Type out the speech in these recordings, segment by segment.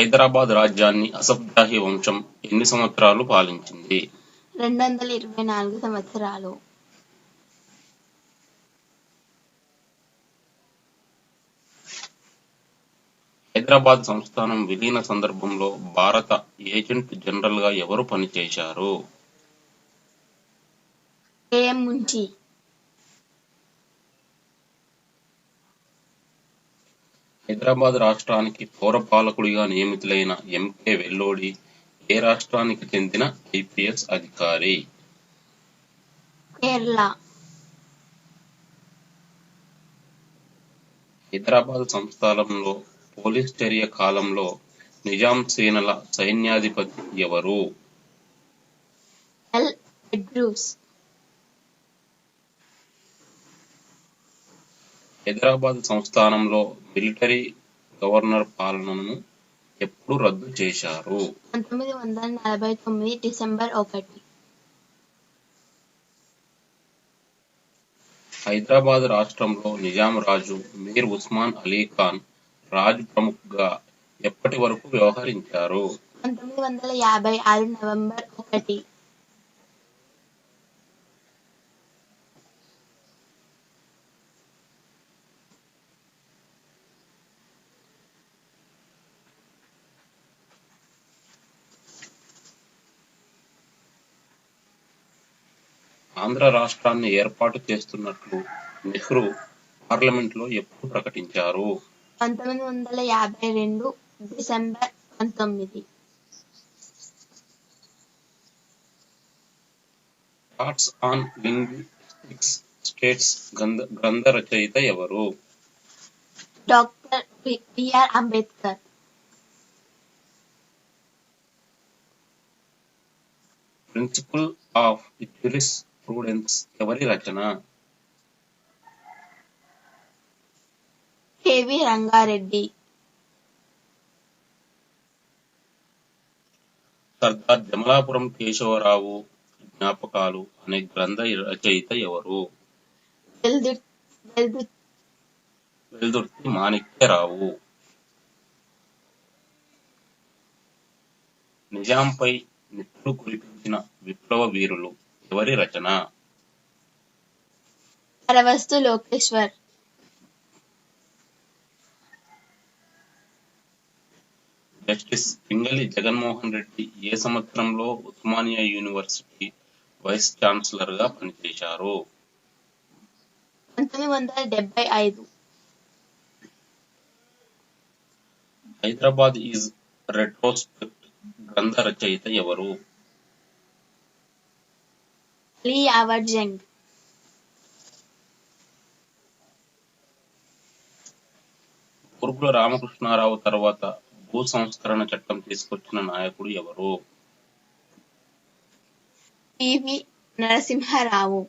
హైదరాబాద్ రాజ్యాన్ని అసఫ్-జాహీ వంశం ఎన్ని సంవత్సరాలు పాలించింది? రెండు వందల ఇరవై నాలుగు సంవత్సరాలు. హైదరాబాద్ సంస్థానం విలీన సందర్భంలో భారత ఏజెంట్ జనరల్గా ఎవరు పనిచేశారు? ఏఎం మున్షి హైదరాబాద్ రాష్ట్రానికి పౌరపాలకుడిగా నియమితులైన ఎంకే వెల్లోడి ఏ రాష్ట్రానికి చెందిన ఐపీఎస్ అధికారి? కేరళ. హైదరాబాద్ సంస్థానంలో పోలీస్ చర్య కాలంలో నిజాం సేనల సైన్యాధిపతి ఎవరు? ఎల్. ఎడ్రూస్. హైదరాబాద్ సంస్థానంలో మిలిటరీ గవర్నర్ పాలనను ఎప్పుడు రద్దు చేశారు. పంతొమ్మిది వందల నలభై తొమ్మిది డిసెంబర్ ఒకటి. హైదరాబాద్ రాష్ట్రంలో నిజాం రాజు మీర్ ఉస్మాన్ అలీ ఖాన్ రాజ్ ప్రముఖ్గా ఎప్పటి వరకు వ్యవహరించారు? పంతొమ్మిది వందల యాభై ఆరు నవంబర్ ఒకటి. ఆంధ్ర రాష్ట్రాన్ని ఏర్పాటు చేస్తున్నట్లు నెహ్రూ పార్లమెంట్లో ఎప్పుడు ప్రకటించారు? పంతొమ్మిది వందల యాభై రెండు డిసెంబర్ పంతొమ్మిది. థాట్స్ ఆన్ లింగ్విస్టిక్స్ స్టేట్స్ గ్రంథ గ్రంథ రచయిత ఎవరు? Doctor BR Ambedkar. Principle of jurisprudence ఎవరి రచన? కేవి రంగారెడ్డి. సర్దార్ జమలాపురం కేశవరావు జ్ఞాపకాలు అనే గ్రంథ రచయిత ఎవరు? వెల్దుర్ వెల్దు వెల్దుర్తి మాణిక్యరావు. నిజాంపై నిప్పులు కురిపించిన విప్లవ వీరులు. ఎవరి రచన పరవస్తు లోకేశ్వర్. జస్టిస్ పింగళి జగన్మోహన్ రెడ్డి ఏ సంవత్సరంలో ఉస్మానియా యూనివర్సిటీ వైస్ ఛాన్సలర్గా పనిచేశారు? పంతొమ్మిది వందల డెబ్బై ఐదు. హైదరాబాద్ ఈజ్ రెట్రోస్పెక్ట్ గ్రంథ రచయిత ఎవరు? యావర్ జంగ్. కురుకుల రామకృష్ణారావు తర్వాత భూ సంస్కరణ చట్టం తీసుకొచ్చిన నాయకుడు ఎవరు? పివి నరసింహారావు.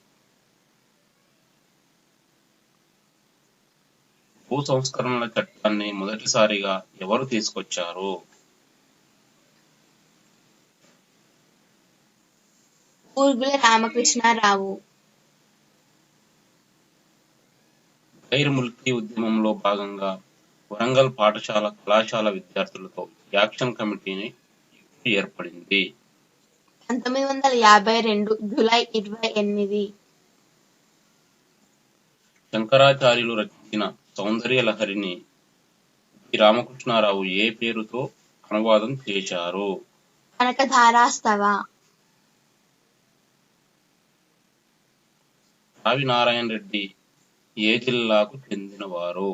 భూ సంస్కరణల చట్టాన్ని మొదటిసారిగా ఎవరు తీసుకొచ్చారు? ఊర్గుల రామకృష్ణారావు గైర్ ముల్కీ ఉద్యమంలో భాగంగా వరంగల్ పాఠశాల కళాశాల విద్యార్థులతో యాక్షన్ కమిటీని ఏర్పడింది. పంతొమ్మిది వందల యాభై రెండు జూలై ఇరవై ఎనిమిది. శంకరాచార్యులు రచించిన సౌందర్య లహరిని రామకృష్ణారావు ఏ పేరుతో అనువాదం చేశారు? కనకధారాస్తవ రావి నారాయణ రెడ్డి ఏ జిల్లాకు చెందినవారు?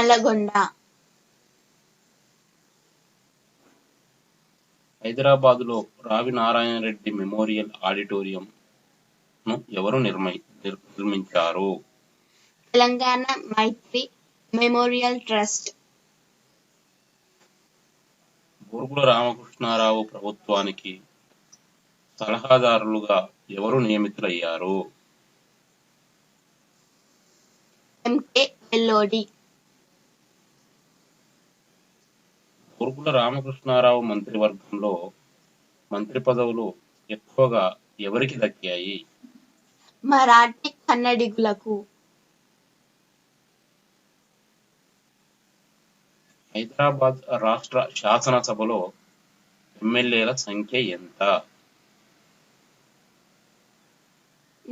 నల్లగొండ. హైదరాబాదులో రావి నారాయణ రెడ్డి మెమోరియల్ ఆడిటోరియం ను ఎవరు నిర్మై నిర్- నిర్మించారు? Telangana Maitri memorial trust. Burugula Ramakrishna Rao ప్రభుత్వానికి సలహాదారులుగా ఎవరు నియమితులయ్యారు? బూరుగుల రామకృష్ణారావు మంత్రివర్గంలో మంత్రి పదవులు ఎక్కువగా ఎవరికి దక్కాయి? మరాఠీ కన్నడిగులకు. హైదరాబాద్ రాష్ట్ర శాసనసభలో ఎమ్మెల్యేల సంఖ్య ఎంత?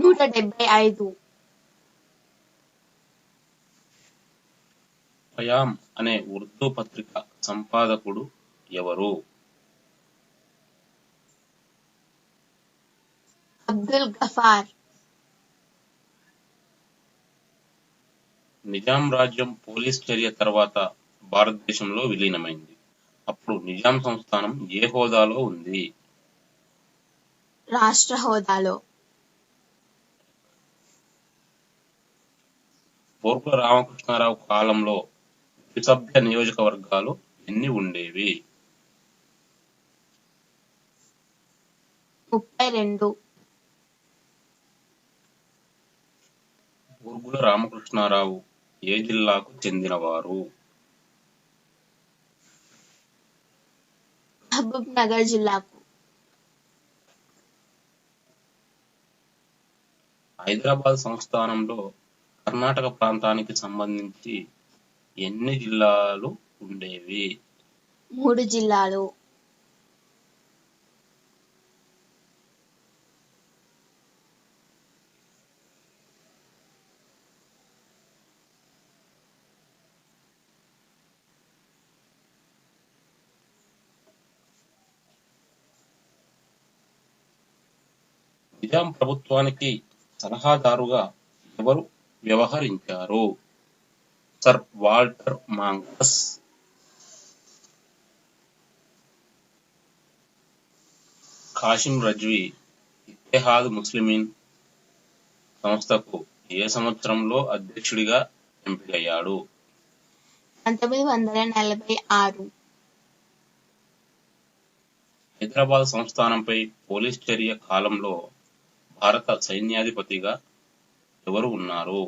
నూట డెబ్బై ఐదు. ఖయామ్ అనే ఉర్దూ పత్రిక సంపాదకుడు ఎవరు? అబ్దుల్ గఫార్. నిజాం రాజ్యం పోలీస్ చర్య తర్వాత భారతదేశంలో విలీనమైంది. అప్పుడు నిజాం సంస్థానం ఏ హోదాలో ఉంది? రాష్ట్ర హోదాలో. బోర్గుల రామకృష్ణారావు కాలంలో ద్విసభ్య నియోజకవర్గాలు ఎన్ని ఉండేవి? ముప్పై రెండు. బోర్గుల రామకృష్ణారావు ఏ జిల్లాకు చెందినవారు? మహబూబ్ నగర్ జిల్లాకు. హైదరాబాద్ సంస్థానంలో కర్ణాటక ప్రాంతానికి సంబంధించి ఎన్ని జిల్లాలు ఉండేవి? మూడు జిల్లాలు. నిజాం ప్రభుత్వానికి సలహాదారుగా ఎవరు వ్యవహరించారు. Sir Walter Monckton Kasim Razvi Ittehad Muslimeen సంస్థకు ఏ సంవత్సరంలో అధ్యక్షుడిగా ఎంపికయ్యాడు? పంతొమ్మిది వందల నలభై ఆరు. హైదరాబాద్ సంస్థానంపై పోలీస్ చర్య కాలంలో భారత సైన్యాధిపతిగా ఎవరు ఉన్నారు?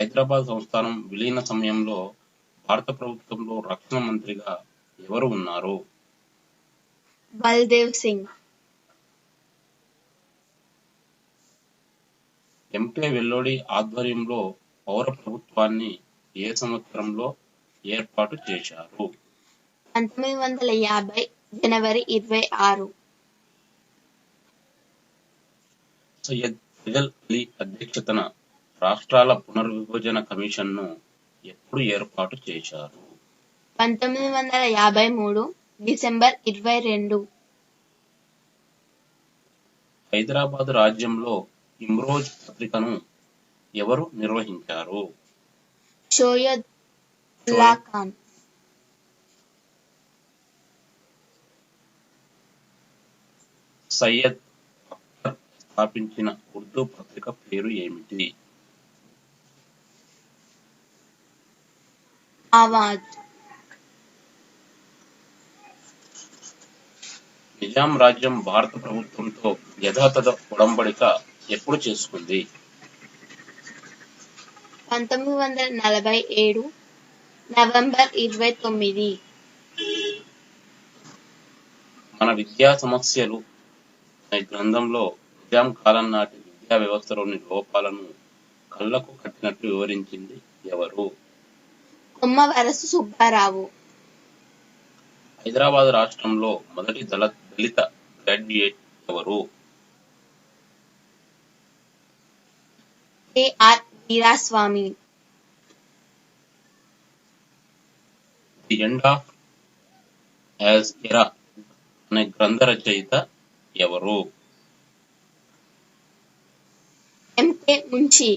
హైదరాబాద్ సంస్థానం విలీన సమయంలో భారత ప్రభుత్వంలో రక్షణ మంత్రిగా ఎవరు ఉన్నారు? బల్దేవ్ సింగ్. ఎంకే వెల్లోడి ఆధ్వర్యంలో పౌర ప్రభుత్వాన్ని ఏ సంవత్సరంలో ఏర్పాటు చేశారు? పంతొమ్మిది వందల యాభై జనవరి ఇరవై ఆరు. సయ్యద్ ఫజల్ అలీ అధ్యక్షతన రాష్ట్రాల పునర్విభజన కమిషన్ను ఎప్పుడు ఏర్పాటు చేశారు? పంతొమ్మిది వందల యాభై మూడు డిసెంబర్ ఇరవై రెండు. హైదరాబాద్ రాజ్యంలో ఇమ్రోజ్ పత్రికను ఎవరు నిర్వహించారు? షోయద్ ఉల్లా ఖాన్. సయ్యద్ స్థాపించిన ఉర్దూ పత్రిక పేరు ఏమిటి? ఆవాజ్. నిజాం రాజ్యం భారత ప్రభుత్వంతో యథాతథ ఉడంబడిక ఎప్పుడు చేసుకుంది? పంతొమ్మిది వందల నలభై ఏడు నవంబర్ ఇరవై తొమ్మిది. మన విద్యా సమస్యలు అనే గ్రంథంలో నిజాం కాలం నాటి విద్యా వ్యవస్థలోని లోపాలను కళ్ళకు కట్టినట్లు వివరించింది ఎవరు? కొమ్మ వరసు సుబ్బారావు. హైదరాబాద్ రాష్ట్రంలో మొదటి దళ దళిత గ్రాడ్యుయేట్ ఎవరు AR Veeraswamy the end of an era అనే గ్రంథ రచయిత ఎవరు ఎంకే ముంచి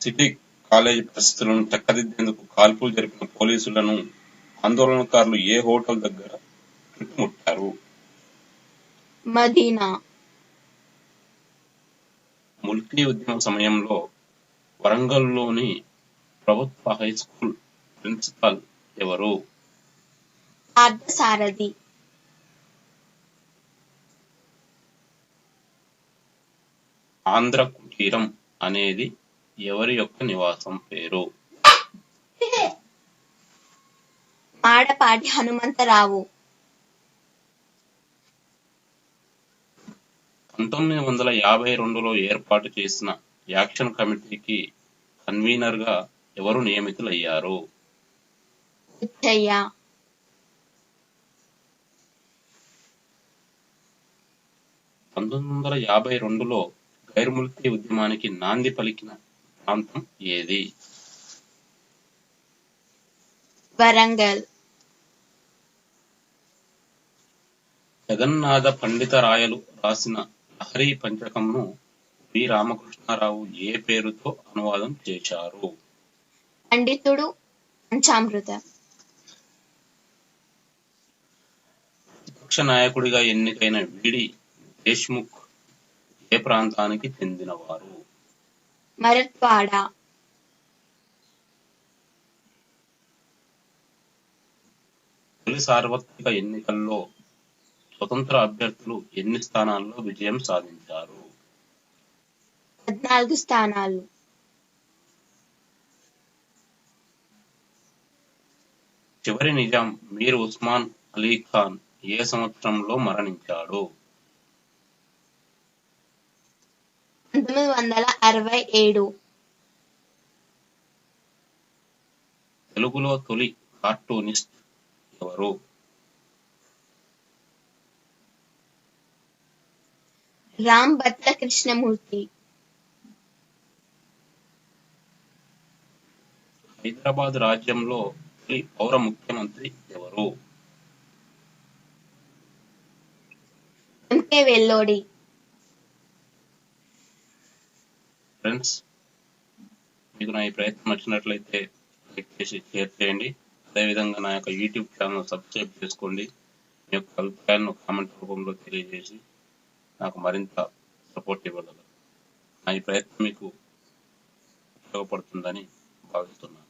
సిటీ కాలేజీ పరిస్థితులను చక్కదిద్దేందుకు కాల్పులు జరిపిన పోలీసులను ఆందోళనకారులు ఏ హోటల్ దగ్గర చుట్టుముట్టారు? ముల్కీ ఉద్యమ సమయంలో వరంగల్లోని ప్రభుత్వ హై స్కూల్ ప్రిన్సిపల్ ఎవరు? అర్థసారథి ఆంధ్ర కుటీరం అనేది ఎవరి యొక్క నివాసం పేరు? మాడపాటి హనుమంతరావు. పంతొమ్మిది వందల యాభై రెండులో ఏర్పాటు చేసిన యాక్షన్ కమిటీకి కన్వీనర్గా ఎవరు నియమితులయ్యారు? పంతొమ్మిది వందల యాభై రెండులో గైర్ముల్కీ ఉద్యమానికి నాంది పలికిన ప్రాంతం ఏది? వరంగల్. జగన్నాథ పండితరాయలు రాసిన లహరి పంచకంను వి. రామకృష్ణారావు ఏ పేరుతో అనువాదం చేశారు? పండితుడు పంచామృతం. విపక్ష నాయకుడిగా ఎన్నికైన విడి దేశ్ముఖ్ ఏ ప్రాంతానికి చెందినవారు? మరట్వాడ తొలి సార్వత్రిక ఎన్నికల్లో స్వతంత్ర అభ్యర్థులు ఎన్ని స్థానాల్లో విజయం సాధించారు? పద్నాలుగు స్థానాలు. చివరి నిజాం మీర్ ఉస్మాన్ అలీ ఖాన్ ఏ సంవత్సరంలో మరణించాడు? పంతొమ్మిది వందల అరవై ఏడు. తెలుగులో తొలి కార్టూనిస్ట్ ఎవరు? రామ్ బత్ల కృష్ణమూర్తి హైదరాబాద్ రాజ్యంలో తొలి పౌర ముఖ్యమంత్రి ఎవరు? ఎంకే వెల్లోడి. ఫ్రెండ్స్ మీకు నా ఈ ప్రయత్నం నచ్చినట్లయితే లైక్ చేసి షేర్ చేయండి. అదేవిధంగా నా యొక్క యూట్యూబ్ ఛానల్ సబ్స్క్రైబ్ చేసుకోండి. మీ యొక్క అభిప్రాయాన్ని కామెంట్ రూపంలో తెలియజేసి నాకు మరింత సపోర్ట్ ఇవ్వగలరు. నా ఈ ప్రయత్నం మీకు ఉపయోగపడుతుందని భావిస్తున్నాను.